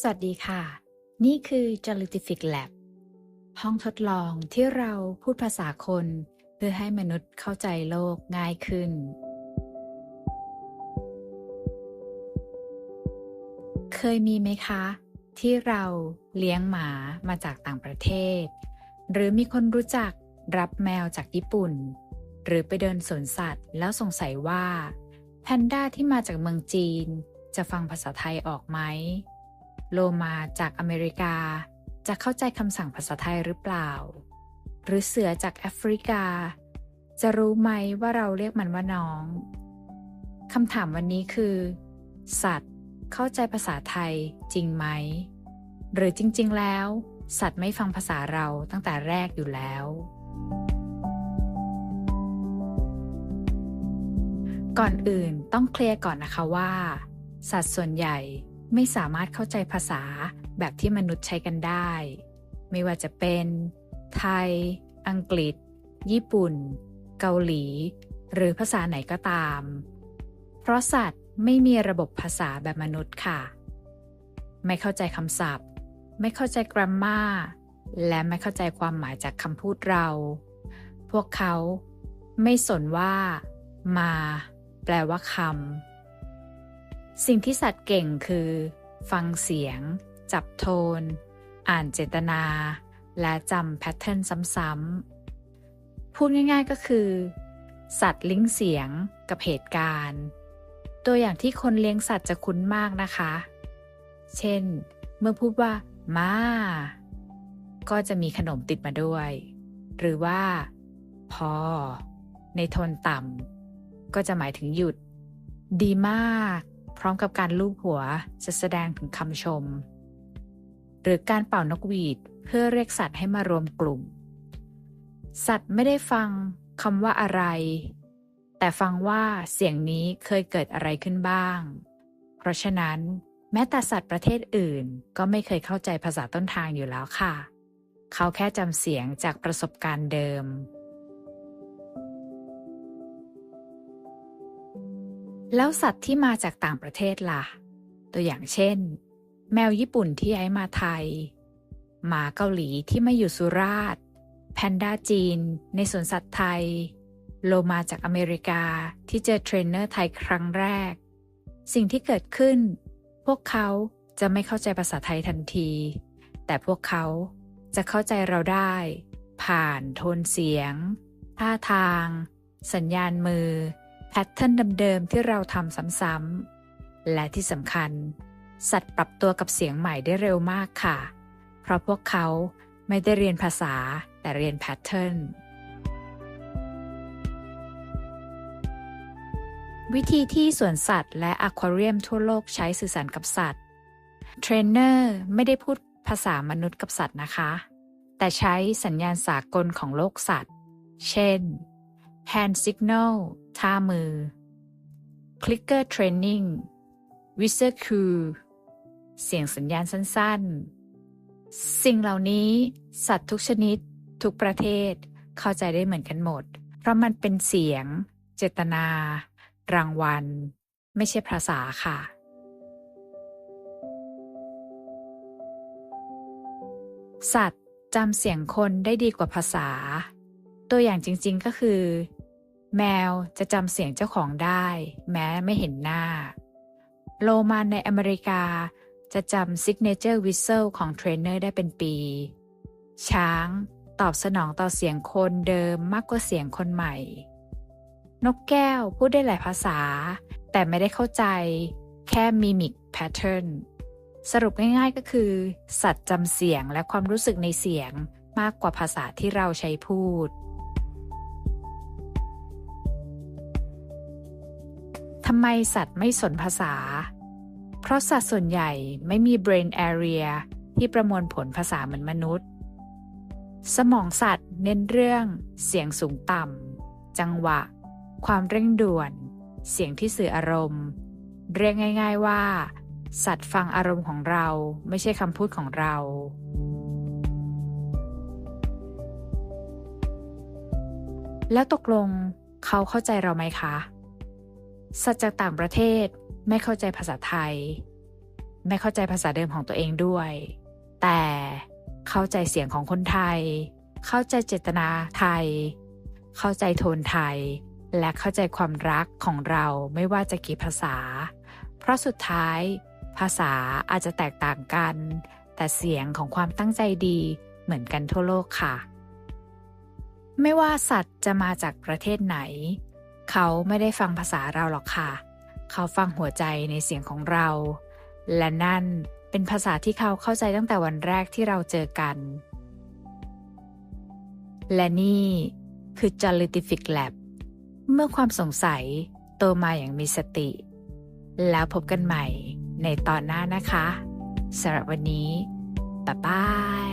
สวัสดีค่ะ นี่คือ j o l i t i f i c Lab ห้องทดลองที่เราพูดภาษาคน เพื่อให้มนุษย์เข้าใจโลกง่ายขึ้น เคยมีไหมคะ ที่เราเลี้ยงหมามาจากต่างประเทศ หรือมีคนรู้จักรับแมวจากญี่ปุ่น หรือไปเดินสวนสัตว์แล้วสงสัยว่า แพนด้าที่มาจากเมืองจีน จะฟังภาษาไทยออกไหม โลมาจากอเมริกา จะเข้าใจคำสั่งภาษาไทยหรือเปล่า หรือเสือจากแอฟริกา จะรู้ไหมว่าเราเรียกมันว่าน้องคำถามวันนี้คือ สัตว์เข้าใจภาษาไทยจริงไหม หรือจริง ๆ แล้ว สัตว์ไม่ฟังภาษาเราตั้งแต่แรกอยู่แล้ว ก่อนอื่นต้องเคลียร์ก่อนนะคะว่า สัตว์ส่วนใหญ่ ไม่สามารถเข้าใจภาษาแบบที่มนุษย์ใช้กันได้ ไม่ว่าจะเป็น ไทย อังกฤษ ญี่ปุ่น เกาหลี หรือภาษาไหนก็ตาม เพราะสัตว์ไม่มีระบบภาษาแบบมนุษย์ค่ะ ไม่เข้าใจคำศัพท์ ไม่เข้าใจกราฟมาและไม่เข้าใจความหมายจากคำพูดเรา พวกเขาไม่สนว่า มา แปลว่าคำ สิ่งที่สัตว์เก่งคือ ฟังเสียง จับโทน อ่านเจตนา และจำแพทเทิร์นซ้ำๆ พูดง่ายๆก็คือ สัตว์ลิงก์เสียงกับเหตุการณ์ ตัวอย่างที่คนเลี้ยงสัตว์จะคุ้นมากนะคะ เช่น เมื่อพูดว่า มา ก็จะมีขนมติดมาด้วย หรือว่า พอ ในโทนต่ำก็จะหมายถึงหยุด ดีมาก ร้อมกับการลูบหัวจะแสดงถึงคำชม หรือการเป่านกหวีดเพื่อเรียกสัตว์ให้มารวมกลุ่ม สัตว์ไม่ได้ฟังคำว่าอะไร แต่ฟังว่าเสียงนี้เคยเกิดอะไรขึ้นบ้าง เพราะฉะนั้น แม้แต่สัตว์ประเทศอื่นก็ไม่เคยเข้าใจภาษาต้นทางอยู่แล้วค่ะ เขาแค่จำเสียงจากประสบการณ์เดิม แล้วสัตว์ที่มาจากต่างประเทศล่ะ ตัวอย่างเช่น แมวญี่ปุ่นที่ย้ายมาไทย หมาเกาหลีที่มาอยู่สุราษฎร์แพนด้าจีน ในสวนสัตว์ไทย โลมาจากอเมริกาที่เจอเทรนเนอร์ไทยครั้งแรก สิ่งที่เกิดขึ้น พวกเขาจะไม่เข้าใจภาษาไทยทันที แต่พวกเขาจะเข้าใจเราได้ ผ่านโทนเสียง ท่าทาง สัญญาณมือ แพทเทิร์นเดิมๆที่เราทำซ้ำๆ และที่สำคัญ สัตว์ปรับตัวกับเสียงใหม่ได้เร็วมากค่ะ เพราะพวกเขาไม่ได้เรียนภาษาแต่เรียนแพทเทิร์น วิธีที่สวนสัตว์และอควาเรียมทั่วโลกใช้สื่อสารกับสัตว์ เทรนเนอร์ไม่ได้พูดภาษามนุษย์กับสัตว์นะคะ แต่ใช้สัญญาณสากลของโลกสัตว์ เช่น hand signal ท่ามือ clicker training whistle cue เสียงสัญญาณสั้นๆ สิ่งเหล่านี้สัตว์ทุกชนิด ทุกประเทศเข้าใจได้เหมือนกันหมด เพราะมันเป็นเสียง เจตนา รางวัล ไม่ใช่ภาษาค่ะ สัตว์จำเสียงคนได้ดีกว่าภาษา ตัวอย่างจริงๆก็คือ แมวจะจำเสียงเจ้าของได้ แม้ไม่เห็นหน้า โลมาในอเมริกาจะจำ Signature Whistle ของเทรนเนอร์ได้เป็นปี ช้างตอบสนองต่อเสียงคนเดิมมากกว่าเสียงคนใหม่ นกแก้วพูดได้หลายภาษา แต่ไม่ได้เข้าใจ แค่มิมิกแพทเทิร์นสรุปง่ายๆก็คือ สัตว์จำเสียงและความรู้สึกในเสียงมากกว่าภาษาที่เราใช้พูดำไมสัตว์ไม่สนภาษา เพราะสัตว์ส่วนใหญ่ไม่มี brain area ที่ประมวลผลภาษาเหมือนมนุษย์ สมองสัตว์เน้นเรื่องเสียงสูงต่ำ จังหวะ ความเร่งด่วน เสียงที่สื่ออารมณ์ เรียกง่าย ๆว่า สัตว์ฟังอารมณ์ของเราไม่ใช่คำพูดของเราแล้วตกลงเขาเข้าใจเราไหมคะ สัตว์จากต่างประเทศไม่เข้าใจภาษาไทย ไม่เข้าใจภาษาเดิมของตัวเองด้วย แต่เข้าใจเสียงของคนไทย เข้าใจเจตนาไทย เข้าใจโทนไทย และเข้าใจความรักของเราไม่ว่าจะกี่ภาษา เพราะสุดท้าย ภาษาอาจจะแตกต่างกัน แต่เสียงของความตั้งใจดีเหมือนกันทั่วโลกค่ะ ไม่ว่าสัตว์จะมาจากประเทศไหน เขาไม่ได้ฟังภาษาเราหรอกค่ะ เขาฟังหัวใจในเสียงของเรา และนั่นเป็นภาษาที่เขาเข้าใจตั้งแต่วันแรกที่เราเจอกัน และนี่คือ j o l i t i f i c Lab เมื่อความสงสัยโตมาอย่างมีสติ แล้วพบกันใหม่ในตอนหน้านะคะสำหรับวันนี้บ๊ายบาย